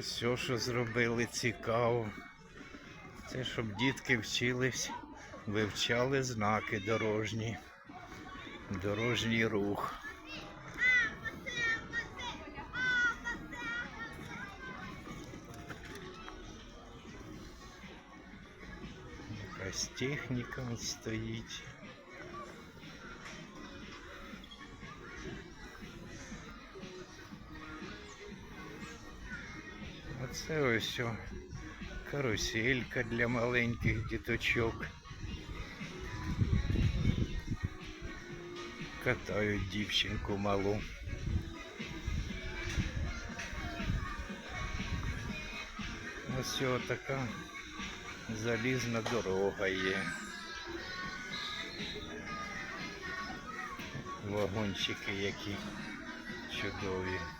все, що зробили, цікаво. Це щоб дітки вчились, вивчали знаки дорожні, дорожній рух. Якась техніка стоїть. Оце ось каруселька для маленьких діточок. Катають дівчинку малу. Ось така залізна дорога є. Вагончики які чудові.